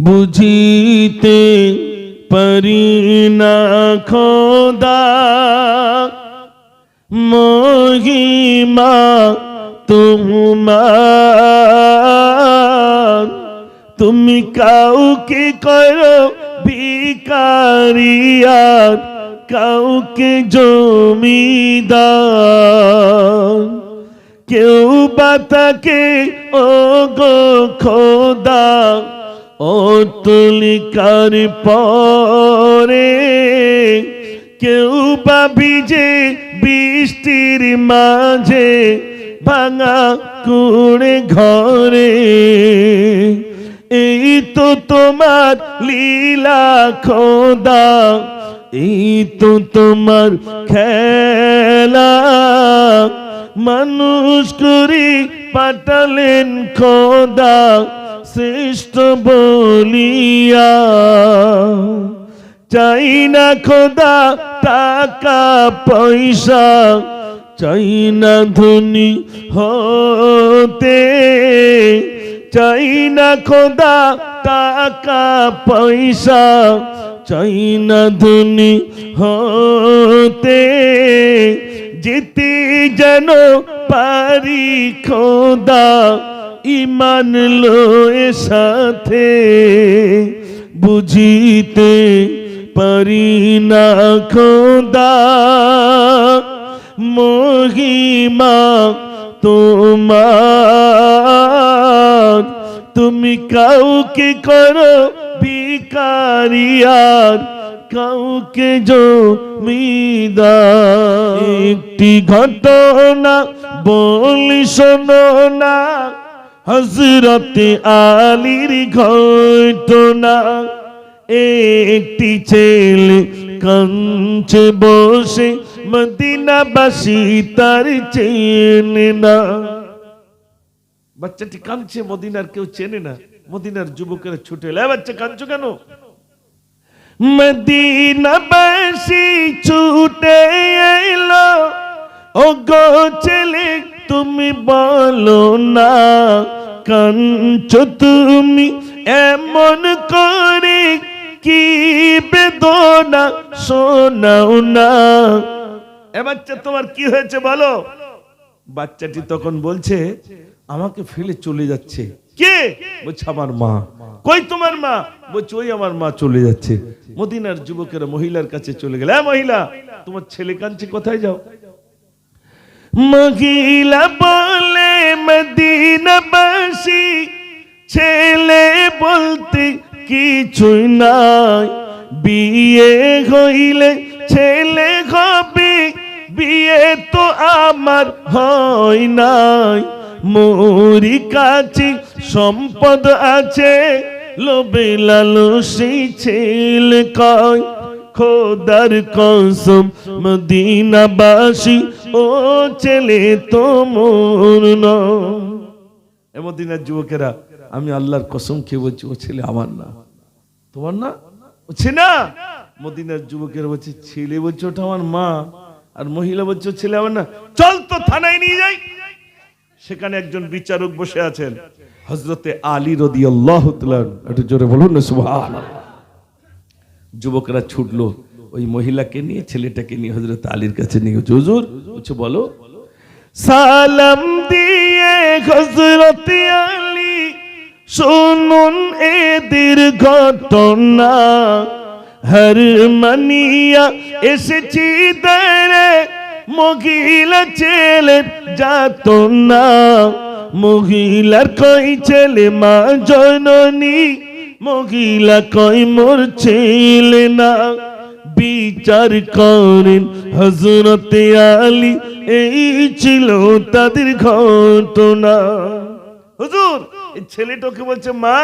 বুঝিতে পারি না খোদা। মহিমা তোমার। তুমি কাউকে করো ভিকারিয়ার কাউকে জমিদার। কেউ বা তাকে ও গো খোদা ও তুলিকার পরে কেউ বা ভিজে বৃষ্টির মাঝে ভাঙা কুড়ে ঘরে। এই তো তোমার লীলা খোদা, এই তো তোমার খেলা। মানুষ করি পাঠালেন খোদা শ্রেষ্ঠ বলিয়া চাই না খোদা টাকা, পয়সা, চাই না ধনী হতে, চাই না খোদা টাকা, পয়সা, চাই না ধনী হতে। যেতে যেন পারি খোদা ইমান লয়ে সাথে বুঝিতে পারি না খোদা। মহিমা তোমার। তুমি কাউকে করো ভিকারিয়ার কাউকে জমিদার। একটি ঘটনা বলি শোনো না। হজরতে আলীর ঘটনা, একটি ছেলে কাঞ্চে বসে মদিনাবাসী তার চেনে না। বাচ্চাটি কাঁদছে, মদিনার কেউ চেনে না। মদিনার যুবকেরা ছুটে এলো বাচ্চা, কাঁদছো কেন? মদিনাবাসী ছুটে এলো ও গো তুমি বলো না কাঞ্চ তুমি, এমন করে কি বেদনা শোনাও না। এ বাচ্চা, তোমার কি হয়েছে বলো? বাচ্চাটি তখন বলছে, আমাকে ফেলে চলে যাচ্ছে। কে? বলছে, আমার মা। কই তোমার মা? বলছে, ওই আমার মা চলে যাচ্ছে। মদিনার যুবকেরা মহিলার কাছে চলে গেল। হ্যাঁ মহিলা, তোমার ছেলে কাঁদছে, কোথায় যাও? মহিলা বলে মদিনাবাসী, ছেলে বলতে কিছুই নাই। বিয়ে হইলে ছেলে হবে, বিয়ে তো আমার হয় নাই। মোরি কাছে সম্পদ আছে লোবে লালসি ছেলে কয়। খোদার কসম, মদিনাবাসী, ও ছেলে তো মোর নয়। এ মদিনার যুবকেরা, আমি আল্লাহর কসম খেয়ে বলছি, ও ছেলে আমার না। তোমার না? না। মদিনার যুবকেরা বলছে, ছেলে বলছে, ওটা আমার মা। আর মহিলা বলছে ছেলে আমার না। চল তো থানায় নিয়ে যাই। সেখানে একজন বিচারক বসে আছেন। হজরতে আলী রদি আল্লাহ একটু জোরে বলুন না, সুবহানাল্লাহ। যুবকরা ছুটলো, ওই মহিলাকে নিয়ে, ছেলেটাকে নিয়ে হজরত আলীর কাছে নিয়ে, হুজুর বলছে বলো? সালাম দিয়ে হজরত আলী, শুনুন এদের ঘটনা হর মানিয়া এসেছি দাঁড়ে মহিলা ছেলের যাত না। মহিলার কই ছেলে মা জননী? মহিলা কই মোর না? বিচার করেন হজরতে আলী, এই ছিল তাদের ঘটনা। হুজুর, এই ছেলেটাকে বলছে, মা,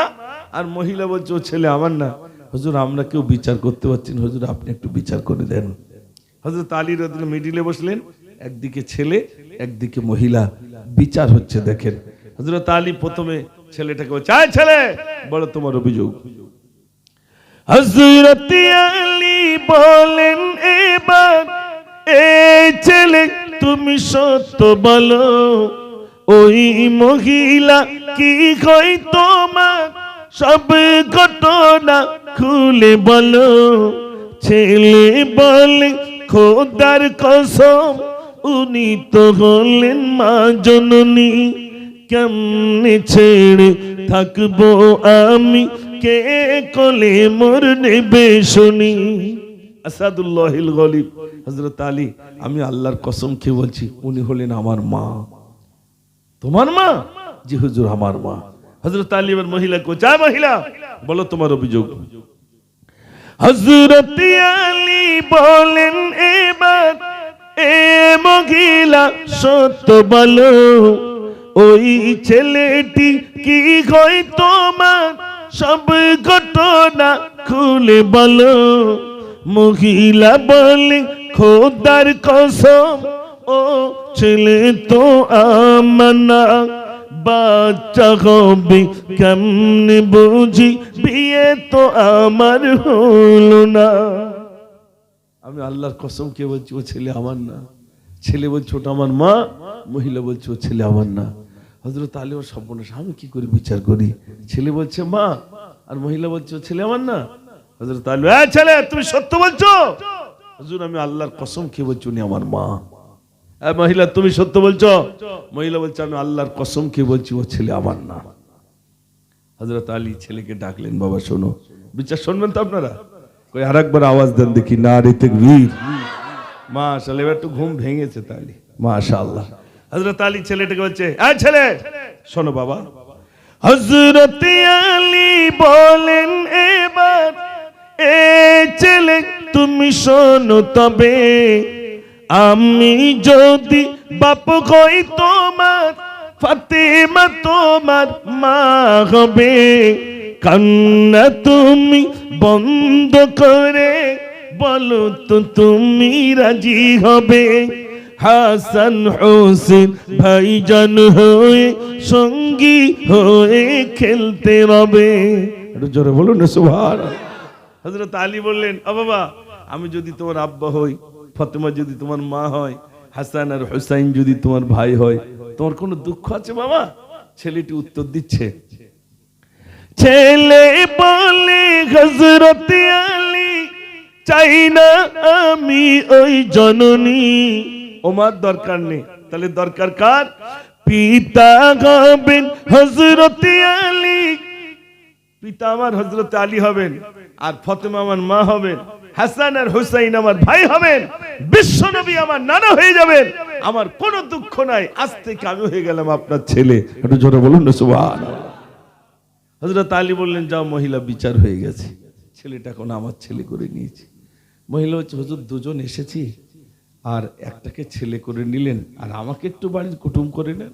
আর মহিলা বলছে, ও ছেলে আমার না। হুজুর, আমরা কেউ বিচার করতে পারছি না। হুজুর, আপনি একটু বিচার করে দেন। হজরত আলী রদিন মিডিলে বসলেন। একদিকে ছেলে, একদিকে মহিলা। বিচার হচ্ছে, দেখেন। হজরত আলী প্রথমে ছেলেটাকে বলছে আয় ছেলে! বড় তোমার অভিযোগ। হজরত আলী বলেন, এবার এই ছেলে তুমি সত্য বলো, ওই মহিলা কি কই তোমার? সব ঘটনা খুলে বলো। ছেলে বলে, খোদার কসম, উনি তো হলেন মা জননী। কেমনে ছেড়ে থাকব আমি। কে কলে মোর নেবে শুনি? আসাদুল্লাহিল গলিব। হযরত আলী, আমি আল্লাহর কসম খেয়ে বলছি, উনি হলেন আমার মা। তোমার মা? জি হুজুর, আমার মা। হযরত আলী এবার মহিলা কো, যা মহিলা। বলো তোমার অভিযোগ। হযরত আলী বলেন, এবার এ মহিলা সত্য বলো। ওই ছেলেটি কি হয় তোমার? সব ঘটনা খুলে বলো। মহিলা বলে, খোদার কসম, ও ছেলে তো আমানা বাচ্চা হবে কেমনে বুঝি? বিয়ে তো আমার হলো না। আমি আল্লাহর কসম কে বলছি, ও ছেলে আমার না। ছেলে বলছে, ওটা আমার মা, মহিলা বলছে ও ছেলে আমার না। হজরত আলী ওর সর্বনাশ, আমি কি করে বিচার করি? ছেলে বলছে, মা, আর মহিলা বলছে ও ছেলে আমার না। হজরত আলী, "এ ছেলে, তুমি সত্য বলছো? হুজুর, আমি আল্লাহর কসম কে বলছি, উনি আমার মা। মহিলা, তুমি সত্য বলছো? মহিলা বলছে, আমি আল্লাহর কসম কে বলছি ও ছেলে আমার না। হজরত আলী ছেলেকে ডাকলেন, বাবা, শোনো। বিচার শুনবেন তো আপনারা? কই আর একবার আওয়াজ দেন দেখি না রে বীর মাশাআল্লাহ এবার একটু ঘুম ভেঙেছে তালি। মাশাআল্লাহ। হযরত আলী ছেলেটাকে বলছে এই ছেলে শোনো বাবা। হযরত আলী বলেন এবার এ ছেলে তুমি শোনো তবে আমি যদি বাপ কই তোমার ফাতেমা তোমার মা হবে। কান্না তুমি বন্ধ করে বলো তো তুমি রাজি হবে? হাসান হোসেন ভাইজান হয়ে, সঙ্গী হয়ে খেলতে রবে জোরে বলুন সুভার হজরত আলী বললেন, ও বাবা, আমি যদি তোমার আব্বা হই, ফতেমা যদি তোমার মা হয়, হাসান আর হুসাইন যদি তোমার ভাই হয়, তোমার কোনো দুঃখ আছে বাবা? ছেলেটি উত্তর দিচ্ছে, ছেলে বলে হজরত আলী চাই না আমি ওই জননী। ওমার দরকার নেই। তাহলে দরকার কার? পিতা হবেন হজরত আলী। পিতা আমার হজরত আলী হবেন, আর ফতেমা আমার মা হবেন, হাসান আর হুসাইন আমার ভাই হবেন, বিশ্ব নবী আমার নানা হয়ে যাবেন। আমার কোনো দুঃখ নাই। আজ থেকে আমি হয়ে গেলাম আপনার ছেলে। একটু জোরে বলুন না সুবহান হজরত আলী বললেন, যাও মহিলা বিচার হয়ে গেছে। ছেলেটা এখন আমার ছেলে করে নিয়েছি। মহিলা হচ্ছে হুজুর, দুজন এসেছি আর একটাকে ছেলে করে নিলেন, আর আমাকে একটু বাড়ির কুটুম করে নেন।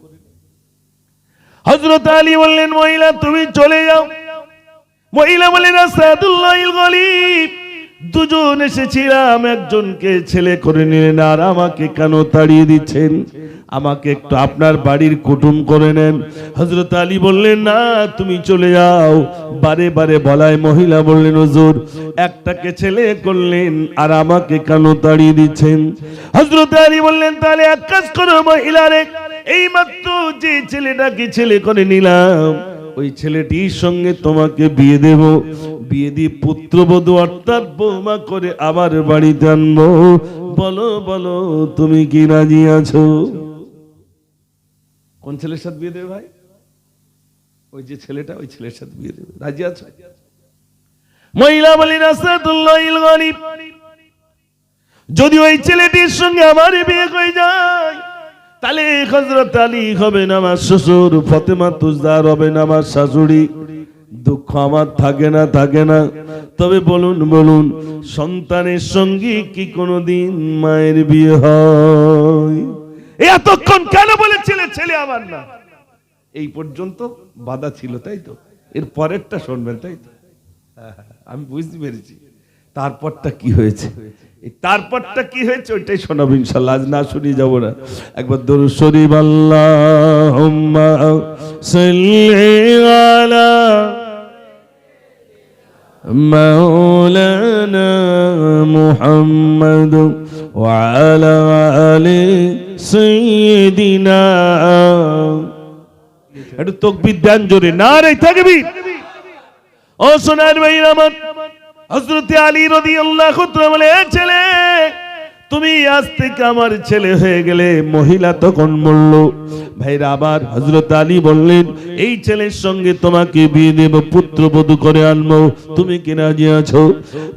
হজরত আলী বললেন, মহিলা, তুমি চলে যাও। মহিলা বলেন আসাদুল্লাহ দুজন এসেছিলাম, একজনকে ছেলে করে নিলেন, আর আমাকে কেন তাড়িয়ে দিচ্ছেন? আমাকে একটু আপনার বাড়ির কুটুম করে নেন। হজরত আলী বললেন, না, তুমি চলে যাও। বারে বারে বলায় মহিলা বললেন, হুজুর, একটাকে ছেলে করলেন, আর আমাকে কেন তাড়িয়ে দিচ্ছেন? হজরত আলী বললেন, তাহলে এক কাজ করো মহিলারে এই মাত্র যে ছেলেটাকে ছেলে করে নিলাম ওই ছেলেটির সঙ্গে তোমাকে বিয়ে দেব। বিয়ে দিয়ে পুত্রবধূ অর্থাৎ বৌমা করে আবার বাড়িতে আনব বলো বলো, তুমি কি রাজি আছো? কোন ছেলের সাথে বিয়ে দেবে ভাই? ওই যে ছেলেটা, ওই ছেলের সাথে বিয়ে দেবে। রাজি আছো? মহিলা বলি রাসাদুল্লাহ গরিব যদি ওই ছেলেটির সঙ্গে আমার বিয়ে হয়ে যায় তাহলে হজরত আলী হবেন আমার শ্বশুর, ফতেমা তুজদার হবেন আমার শাশুড়ি। দুঃখ আমার থাকে না থাকে না। তবে বলুন বলুন, সন্তানের সঙ্গে কি কোনোদিন মায়ের বিয়ে হয়? এতক্ষণ কেন বলেছিলে ছেলে আমার না? এই পর্যন্ত বাধা ছিল, তাই তো? এর পরেরটা শুনবেন, তাই তো? আমি বুঝতে পেরেছি। তারপরটা কি হয়েছে? তারপরটা কি হয়েছে ওইটাই শোনাবো ইনশাল্লাহ আজ না শুনিয়ে যাবো না একবার দরুদ শরীফ আল্লাহুম্মা সাল্লি আলা مولانا محمد وعلى آل سيدنا একটু তকবির দেন জোরে না রে থাকবি ও সোনার ভাই আমার হজরতে আলী রদি আল্লাহ বলে ছেলে, তুমি আজ থেকে আমার ছেলে হয়ে গেলে মহিলা তখন বলল ভাইরা, আবার হজরত আলী বললেন, এই ছেলের সঙ্গে তোমাকে বিয়ে দেব, পুত্রবধূ করে আনব। তুমি কি রাজি আছো?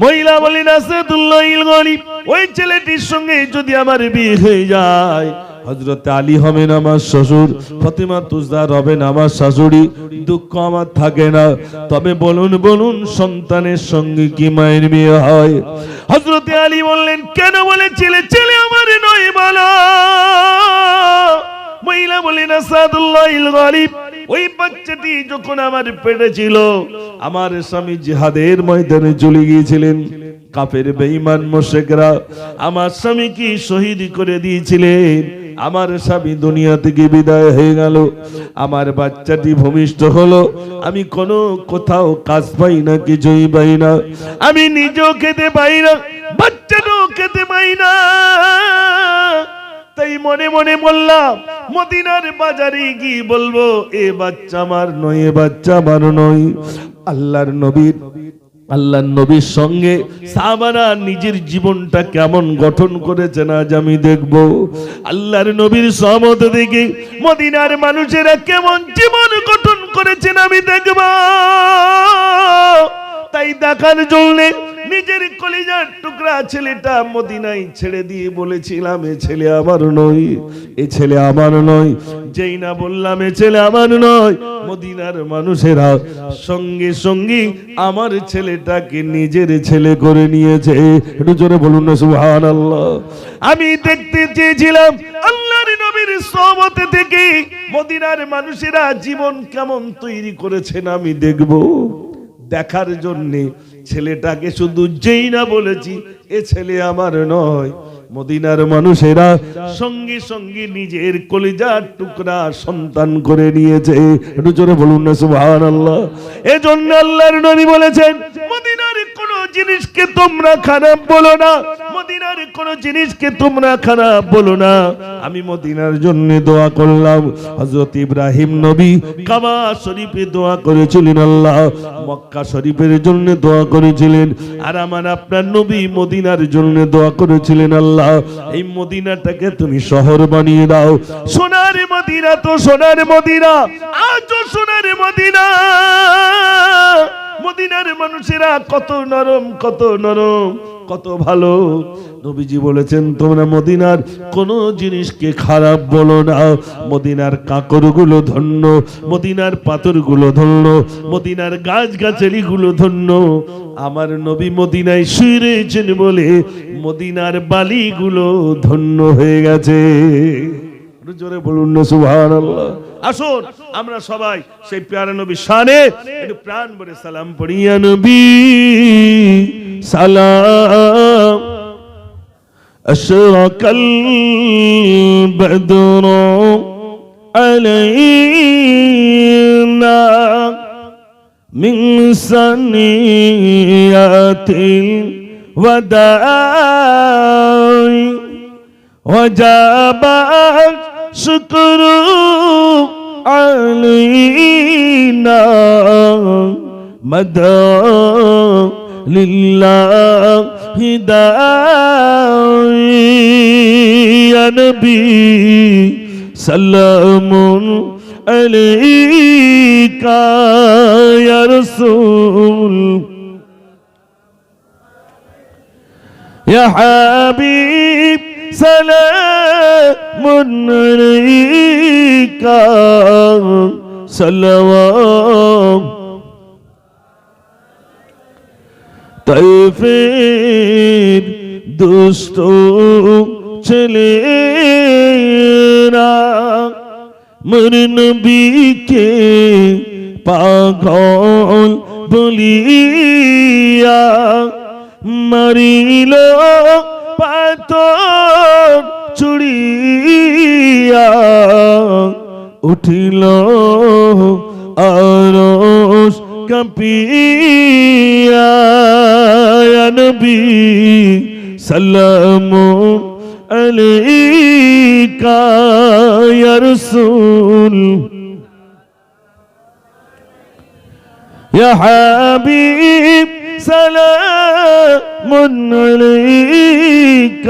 মহিলা বললেন, আসাদুল্লাহ গরিব, ওই ছেলেটির সঙ্গে যদি আমার বিয়ে হয়ে যায় হজরত আলী হবেন আমার শ্বশুর, ফতিমা তুজদার হবেন আমার শাশুড়ি, দুঃখ আমার থাকে না। তবে বলুন বলুন, সন্তানের সঙ্গে কি মায়ের বিয়ে হয়? হজরত আলী বললেন, কেন বলে ছেলে ছেলে আমার নয় বলো। মহিলা বলেন আসাদুল্লাহ গরিব, ওই বাচ্চাটি যখন আমার পেটে ছিল, আমার স্বামী জিহাদের ময়দানে চলে গিয়েছিলেন। কাফের বেঈমান মোশেকরা আমার স্বামীকে শহীদ করে দিয়েছিলেন। আমার স্বামী দুনিয়া থেকে বিদায় হয়ে গেল। আমার বাচ্চাটি ভূমিষ্ঠ হলো। আমি কোনো কোথাও কাজ পাই না, কিছুই পাই না। আমি নিজেও খেতে পাই না, বাচ্চাটাও খেতে পাই না। তাই মনে মনে বললাম, মদিনার বাজারে গিয়ে বলব? এ বাচ্চা আমার নয়, এ বাচ্চা আমার নয়। আল্লাহর নবীর আল্লাহ নবীর সঙ্গে সাহাবারা নিজের জীবনটা কেমন গঠন করেছে না আজ আমি দেখব। আল্লাহর নবীর সহমত দেখি মদিনার মানুষেরা কেমন জীবন গঠন করেছেন আমি দেখব। তাই দেখার জন্য নিজের কলিজার টুকরা ছেলেটা মদিনায় ছেড়ে দিয়ে বলেছিলাম, এ ছেলে আমার নয়, এ ছেলে আমার নয়। যেই না বললাম, এ ছেলে আমার নয়। মদিনার মানুষেরা সঙ্গে সঙ্গে আমার ছেলেটাকে নিজের ছেলে করে নিয়েছে। একটু জোরে বলুন না সুহান আল্লাহ আমি দেখতে চেয়েছিলাম, আল্লাহর নবীর সহমতে থেকে মদিনার মানুষেরা জীবন কেমন তৈরি করেছেন আমি দেখব। দেখার জন্যে ছেলেটাকে শুধু যেই না বলেছি, এ ছেলে আমার নয়। মদিনার মানুষেরা সঙ্গে সঙ্গে নিজের কলিজার টুকরা সন্তান করে নিয়েছে। একটু জোরে বলুন না সুবহান আল্লাহ এজন্য আল্লাহর নবী বলেছেন, মদিনার কোন জিনিসকে তোমরা খারাপ বলো না। মদিনার কোন জিনিসকে তোমরা খারাপ বলো না। আমি মদিনার জন্য দোয়া করলাম। হযরত ইব্রাহিম নবী কাবা শরীফে দোয়া করেছিলেন আল্লাহ। মক্কা শরীফের জন্য দোয়া করেছিলেন। আর আমার আপনার নবী মদিনার জন্য দোয়া করেছিলেন আল্লাহ। এই মদিনাটাকে তুমি শহর বানিয়ে দাও। সোনার মদিনা তো সোনার মদিনা, আজও সোনার মদিনা। মদিনার মানুষেরা কত নরম কত নরম, কত ভালো। নবীজি বলেছেন, তোমরা মদিনার কোন জিনিসকে খারাপ বলো না। মদিনার কাকরগুলো ধন্য, মদিনার পাথরগুলো ধন্য, মদিনার গাছ গাছালি গুলো ধন্য। আমার নবী মদিনায় শুয়ে রয়েছেন বলে মদিনার বালিগুলো ধন্য হয়ে গেছে। জোরে বলুন না সুবহান আসুন, আমরা সবাই সেই প্যারা নবী একটু প্রাণ ভরে সালাম পড়িয়া নবী, সালাম أشرق البدر علينا من سنيات الوداع. وجاب شكر علينا مدى لله. داعي يا نبي سلام عليك يا رسول. يا حبيب سلام عليك. صلوات তৈফের দুষ্ট ছেলেরা মর পাগল বলিয়া মারিল পাথর চুড়িয়া উঠিল আরস कपी नबी सलाम अलैका या रसूल या हबीब سلام عليك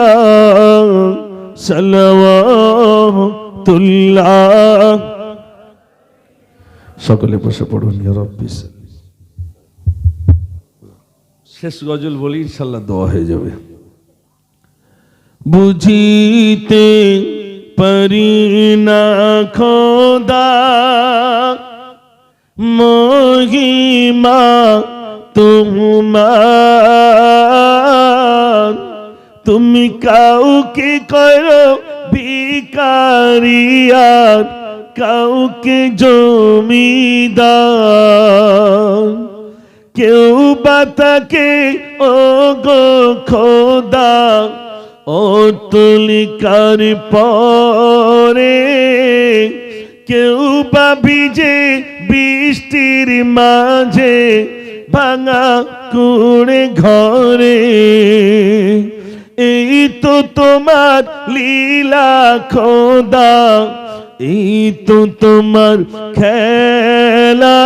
صلوات الله সকলে বসে পড়ুন রব্বি শেষ গজল বলি, ইনশাল্লাহ দোয়া হয়ে যাবে। বুঝিতে পারি না খোদা, মহিমা তোমার। তুমি কাউকে করো ভিকারিয়ার কাউকে জমিদার। কেউ বা তাকে ও গো খোদা, ও তুলিকার পরে, কেউ বা ভিজে বৃষ্টির মাঝে ভাঙা কুড়ে ঘরে। এই তো তোমার লীলা খোদা, এই তো তোমার খেলা।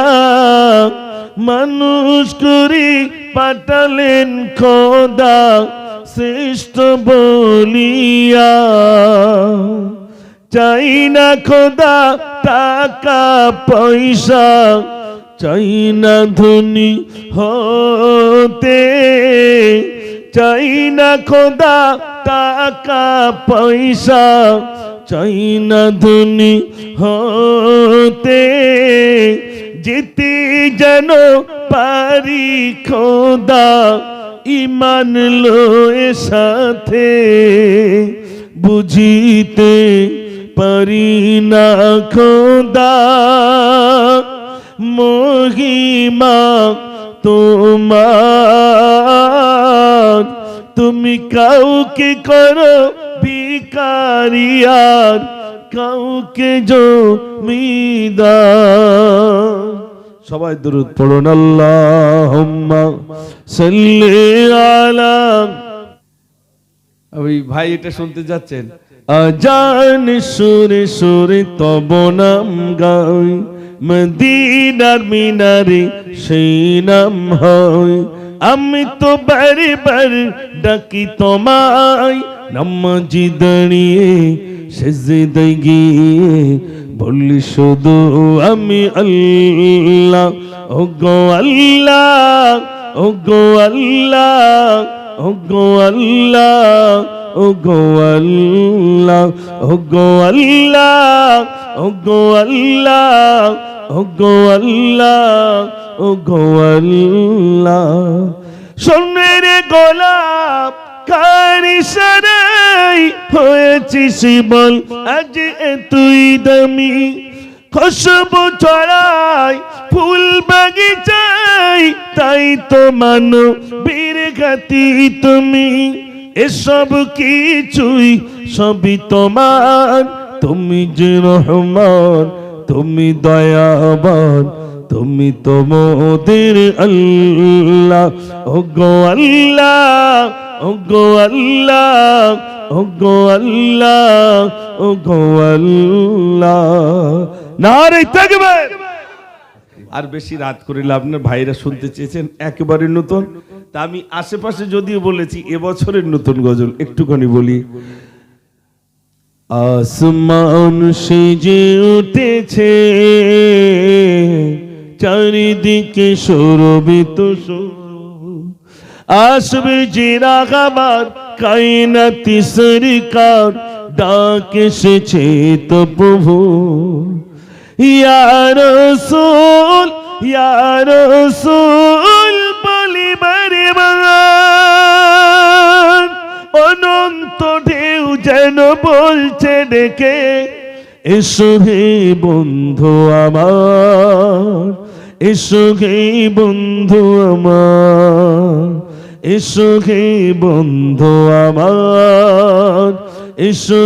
মানুষ করি পাঠালেন খোদা শ্রেষ্ঠ বলিয়া। চাই না খোদা টাকা, পয়সা, চাই না ধনী হতে। চাই না খোদা টাকা, পয়সা, চাই না ধনী হতে। যেতে যেন পারি খোদা ইমান লয়ে সাথে। বুঝিতে পারি না খোদা, মহিমা তোমার। তুমি কাউকে করো ভিকারিয়ার কাউকে জমিদার। সবাই দরুদ পড়ুন সাল্লি ওই ভাই এটা শুনতে যাচ্ছেন। আজান সুরে সুরে তব নাম গাই, মদিনার মিনারে সেই নাম হয়। আমি তো বারে বার ডাকি তোমায়, নামাজি দাঁড়িয়ে সেজদে গিয়ে বলি শুধু আমি আল্লাহ ও আল্লাহ ও আল্লাহ ও আল্লাহ ও আল্লাহ ও আল্লাহ ও আল্লাহ ও আল্লাহ সোনের গোলাপ, কারি সারাই হয়েছি শিবল আজ তুই দামি। খুশবু ছড়াই, ফুল বাগিচাই তাই তো মানো বীর গাতি তুমি। এসব কিছুই সবই তোমার। তুমি যে রহমান, তুমি দয়াবান, তুমি তো মোদের আল্লাহ। ও গো আল্লাহ ও গো আল্লাহ ও গো আল্লাহ। ও গো আল্লাহ আর বেশি রাত করে লাভ না ভাইরা শুনতে চেয়েছেন, একেবারে নতুন। তা আমি আশেপাশে যদিও বলেছি এবছরের নতুন গজল, একটুখানি বলি। আসমান সেজে উঠেছে, চারিদিকে সৌরবিত আসবে যে রাগাবার কাইনাতি সরকার ডাক তো প্রভু ইয়ার রসুল ইয়ার রসুল বার অনন্ত ঢেউ যেন বলছে ডেকে, এসো হে বন্ধু আমার, এসো হে বন্ধু আমার। এসো হে বন্ধু আমার, এসো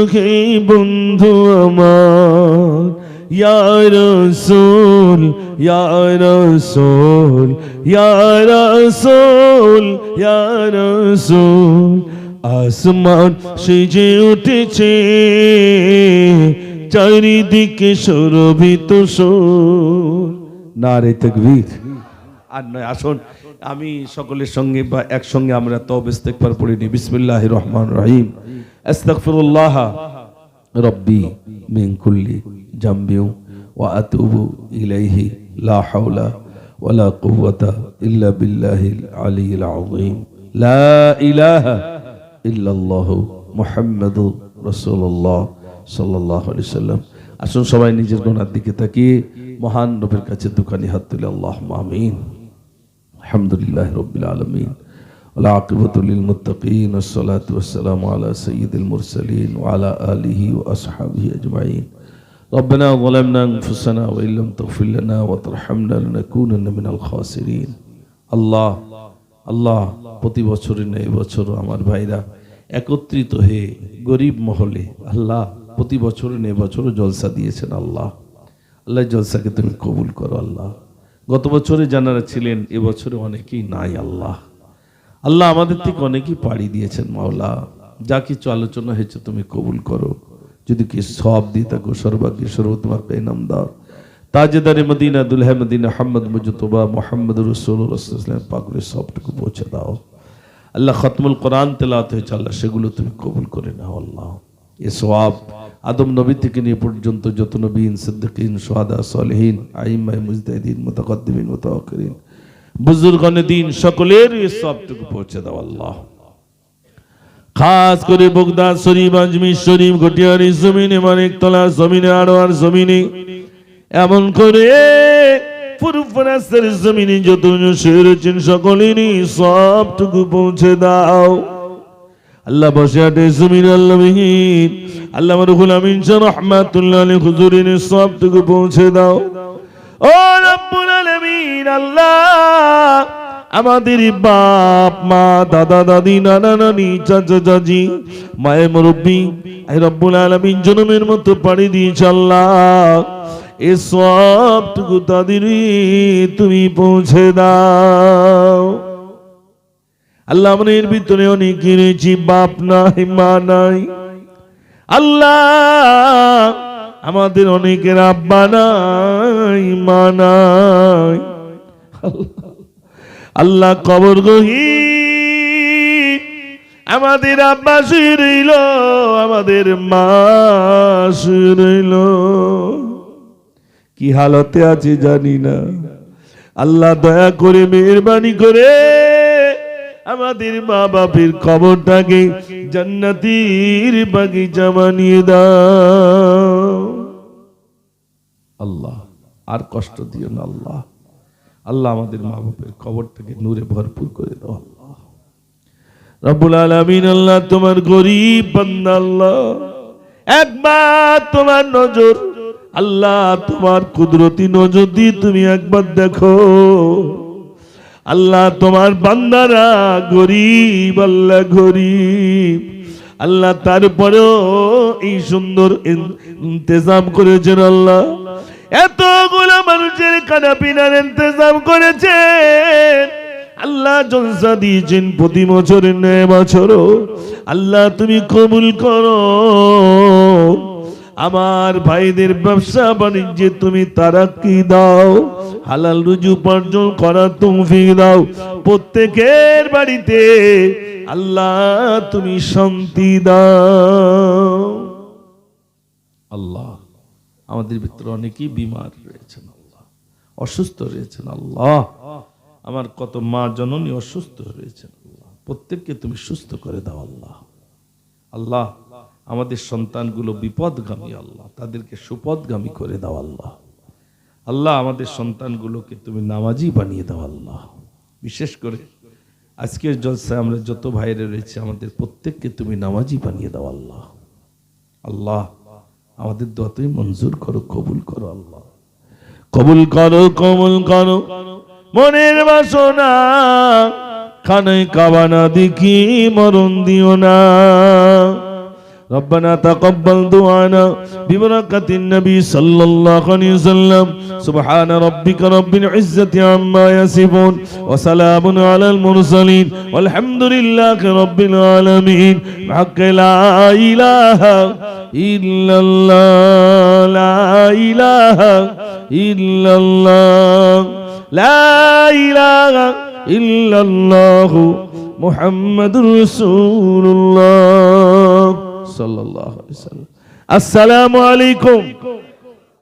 বন্ধু আমার। ইয়া রাসূল ইয়া রাসূল ইয়া রাসূল ইয়া রাসূল। আসমান সেজে উঠেছে, চারিদিকে সরবিত সোর নারে তকবীর। আর নয়, আসুন। আমি সকলের সঙ্গে বা একসঙ্গে আমরা তবে ইস্তেগফার পড়ে নিই। বিসমিল্লাহির রহমান রহিম। আস্তাগফিরুল্লাহ রব্বি মিন কুল্লি জামবি ওয়া আতুবু ইলাইহি, লা হাওলা ওয়ালা কুওয়াতা ইল্লা বিল্লাহিল আলিয়্যিল আযীম। লা ইলাহা ইল্লাল্লাহু মুহাম্মাদুর রাসূলুল্লাহ সাল্লাল্লাহু আলাইহি সাল্লাম। আসুন সবাই নিজের গোনার দিকে তাকিয়ে মহান নবীর কাছে দুখানি হাত তুলে আল্লাহ আমিন। আলহামদুলিল্লাহ রবিল আলমিন والعاقبة للمتقين والصلاة والسلام على سيد المرسلين وعلى آله وأصحابه أجمعين ربنا ظلمنا أنفسنا وإن لم تغفر لنا وترحمنا لنكونن من الخاسرين আল্লাহ আল্লাহ প্রতি বছরের না এবছর আমার ভাইরা একত্রিত হয়ে গরিব মহলে আল্লাহ প্রতি বছরে না এবছরও জলসা দিয়েছেন আল্লাহ আল্লাহ জলসাকে তুমি কবুল করো আল্লাহ গত বছরে যারা ছিলেন এবছরে অনেকেই নাই আল্লাহ। আল্লাহ আমাদের থেকে অনেকেই পাড়ি দিয়েছেন, মাওলা। যা কিছু আলোচনা হয়েছে তুমি কবুল করো। যদি কি সব দিয়ে থাকো সর্বাগ্য সর্বোত্তমার পেনাম দাও। তাজেদারে মদিনা, দুলহে মদিনা, হাম্মদ মুজতবা, মোহাম্মদ রসুল রসুলাম পাকুরে সবটুকু পৌঁছে দাও। আল্লাহ খতমুল কোরআন তেলাত হয়েছে, আল্লাহ সেগুলো তুমি কবুল করে নাও, আল্লাহ। এ সোয়াব আদম নবী থেকে নিয়ে পর্যন্ত যত নবীন, সিদ্দিকিন, সোহাদা, সলেহীন আইমাই মুজদাহিদিন মুতাকদ্দিমিন, মুতাওয়াক্কিরিন, বুজুর্গানে দিন সকলের সবটুকু পৌঁছে দাও আল্লাহ। খাস করে বগদাদ, শরীফ আজমির শরীফ ঘটিয়ারি জমিনে মানিকতলা জমিনে আড়োয়ার জমিনে। এমন করে ফুরফরাসের জমিনে যত সেরেছেন সকলেরই সবটুকু পৌঁছে দাও। আল্লাহ বসে আটে জমিন আল্লাহবিহীন আল্লাহ রুহুল আমিন রহমাতুল্লাহ আলী সবটুকু পৌঁছে দাও। ও রব্বুল আলামিন, আল্লাহ, আমাদের বাপ, মা, দাদা, দাদি, নানা, নানি, চাচা, চাচি মায়ের মুরব্বী, এই রব্বুল আলামিন জনমের মতো পাড়ি দিয়েছে আল্লাহ। এ সবটুকু তাদেরই তুমি পৌঁছে দাও। আল্লাহ আমাদের ভিতরে অনেক কিনেছি বাপ নাই, মা নাই। আল্লাহ আমাদের অনেকের আব্বা নাই, মা নাই। আল্লাহ কবর গহি আমাদের আব্বা রইল, আমাদের মা রইল। কি হালতে আছে জানি না। আল্লাহ দয়া করে মেহরবানি করে আমাদের মা বাপের কবরটাকে জান্নাতির বাগিচা বানিয়ে দাও। আল্লাহ, আর কষ্ট দিও না আল্লাহ। আল্লাহ আমাদের মা বাপের কবরটাকে নূরে ভরপুর করে দাও আল্লাহ। রব্বুল আলামিন, আল্লাহ তোমার গরিব বান্দা আল্লাহ। একবার তোমার নজর, আল্লাহ তোমার কুদরতি নজর দিয়ে তুমি একবার দেখো। আল্লাহ তোমার বান্দারা গরিব, আল্লাহ গরিব। আল্লাহ তারপরেও এই সুন্দর ইন- ইন্তেজাম করেছেন আল্লাহ। এতগুলো মানুষের খানা পিনার ইন্তেজাম করেছেন। আল্লাহ জলসা দিয়েছেন প্রতি বছরের নয় বছরও। আল্লাহ তুমি কবুল করো। আমার ভাইদের ব্যবসা বাণিজ্যে তুমি তারাক্কি দাও। হালাল রুজু উপার্জন করার তৌফিক দাও। প্রত্যেকের বাড়িতে আল্লাহ তুমি শান্তি দাও। আল্লাহ, আমাদের ভিতরে অনেকেই বিমার রয়েছেন আল্লাহ, অসুস্থ রয়েছেন আল্লাহ। আমার কত মা জননী অসুস্থ রয়েছেন আল্লাহ। প্রত্যেককে তুমি সুস্থ করে দাও আল্লাহ। আল্লাহ আমাদের সন্তানগুলো বিপদগামী আল্লাহ, তাদেরকে সুপদগামী করে দাও আল্লাহ। আল্লাহ আমাদের সন্তানগুলোকে তুমি নামাজি বানিয়ে দাও আল্লাহ। বিশেষ করে আজকের জলসায় আমরা যত ভাইরে রয়েছে, আমাদের প্রত্যেককে তুমি নামাজি বানিয়ে দাও আল্লাহ। আল্লাহ, আমাদের দোয়া তুমি মঞ্জুর করো, কবুল করো আল্লাহ। কবুল করো কবুল করো, মনের বাসনা খানে কাবানা দেখি, মরণ দিও না। ربنا تقبل دعانا ببركة النبي صلى الله عليه وسلم سبحان ربك رب العزة عما يصفون وسلام على المرسلين والحمد لله رب العالمين بحق لا إله إلا الله لا إله إلا الله لا إله إلا الله محمد رسول الله রাসূলুল্লাহ সাল্লাল্লাহু আলাইহি ওয়াসাল্লাম আসসালামু আলাইকুম